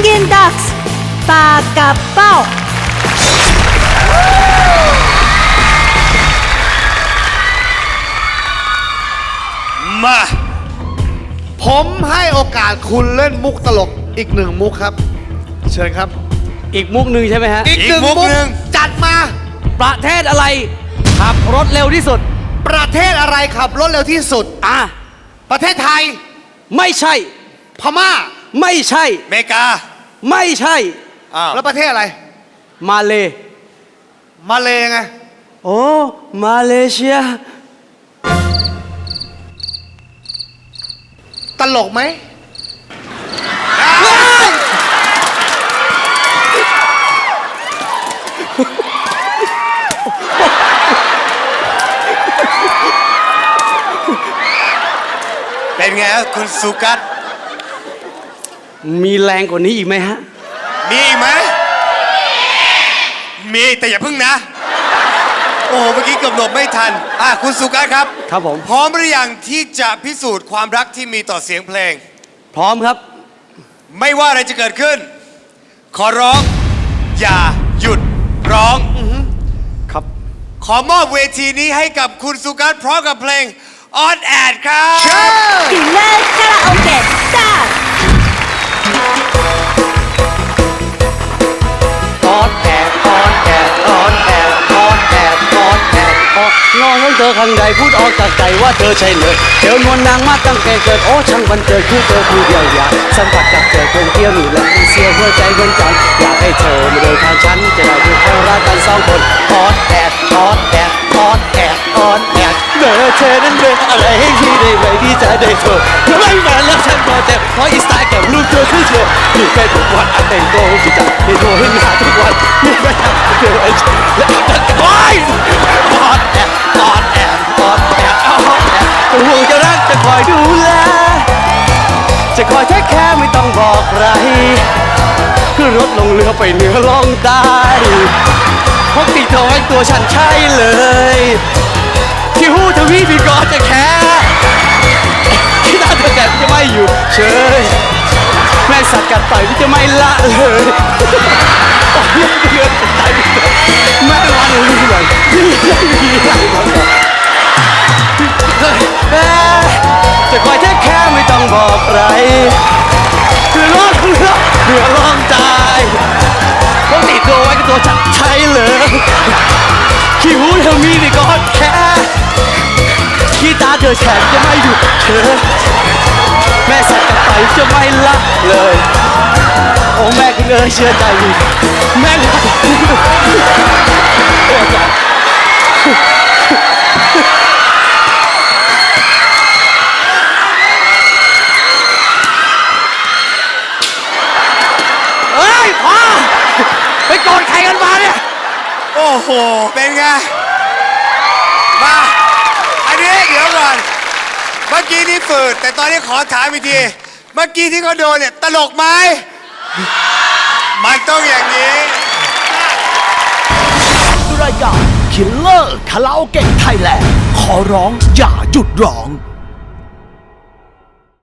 Singing Ducks ปากกับเป้า มา ผมให้โอกาสคุณเล่นมุกตลกอีกหนึ่งมุกครับ เชิญครับ อีกมุกหนึ่งใช่ไหมฮะ อีกหนึ่งมุกจัดมา ประเทศอะไรขับรถเร็วที่สุด ประเทศอะไรขับรถเร็วที่สุด อะ ประเทศไทย ไม่ใช่ พม่า ไม่ใช่ อเมริกาไม่ใช่แล้วประเทศอะไร มาเลมาเลไงโอ้มาเลเซีย ตลกไหมเป็นไงครับคุณสุกัส มีแรงกว่านี้อีกไหมฮะ มีอีกไหมมีแต่อย่าพึ่งนะ โอ้โหเมื่อกี้เกือบหลบไม่ทัน อะคุณสุกัสครับ ครับผม พร้อมหรือยังที่จะพิสูจน์ความรักที่มีต่อเสียงเพลง พร้อมครับ ไม่ว่าอะไรจะเกิดขึ้น ขอร้อง อย่าหยุดร้อง ครับ ขอมอบเวทีนี้ให้กับคุณสุกัสพร้อมกับเพลงออนแอดครับกินเลอร์คาราโอเกะสตาร์ เธอข้างในพูดออกจากใจว่าเธอใช่เลยเธอนวลนางมาตั้งแต่เกิดโอ้ช่างบันเจิดคือเธอผู้เดียวอยากสัมผัสกับเธอคงเที่ยวอยู่และเสียหัวใจเหมือนกันอยากให้เธอมาเดินทางฉันจะได้ดูแค่รักกันสองคนออนแอดออนแอดออนแอดออนแอดเมื่อเธอนั้นเป็นอะไรให้พี่ได้ไหมที่จะได้เธอเธอไม่แฟนแล้วฉันพอใจเพราะอินสตาแกรมรูปเธอคือเธอมีเฟซบุ๊กวันอันแต่งโตพี่จังให้โทรให้หาทุกวันมีแฟนเธอ องบอรขึ้นรถลงเรือไปเหนือล่องใต้พกติดตัวไว้ตัวฉันใช่เลย ที่หูทวีพี่ก็จะแค่ที่ตาเธอแต่จะไม่อยู่เฉยแม่สัตว์กัดต่อยพี่จะไม่ละเลยโอ้ยเดือดตายแม่วันรู้เหมือนที่ไม่มีอะไรมาก่อนแม่จะคอยแท้แค่ไม่ต้องบอกใคร เรือร้อลองใจพกติดตัวไว้กับตัวฉันใช่เลยคิ้วเธอมีในก้อนแค่ขี้ตาเธอแฉกจะไม่หยุดเธอแม่สัตว์กับไปจะไม่ละเลย โอ้แม่คุณเอ๋ยเชื่อใจดิแม่ พ่อไปโกรธใครกันมาเนี่ย โอ้โห เป็นไง มา อันนี้เดี๋ยวก่อน เมื่อกี้นี่ฝืด แต่ตอนนี้ขอถามอีกที เมื่อกี้ที่เขาโดนเนี่ย ตลกไหม มันต้องอย่างนี้ รายการ Killer คาราโอเกะไทยแลนด์ขอร้องอย่าหยุดร้อง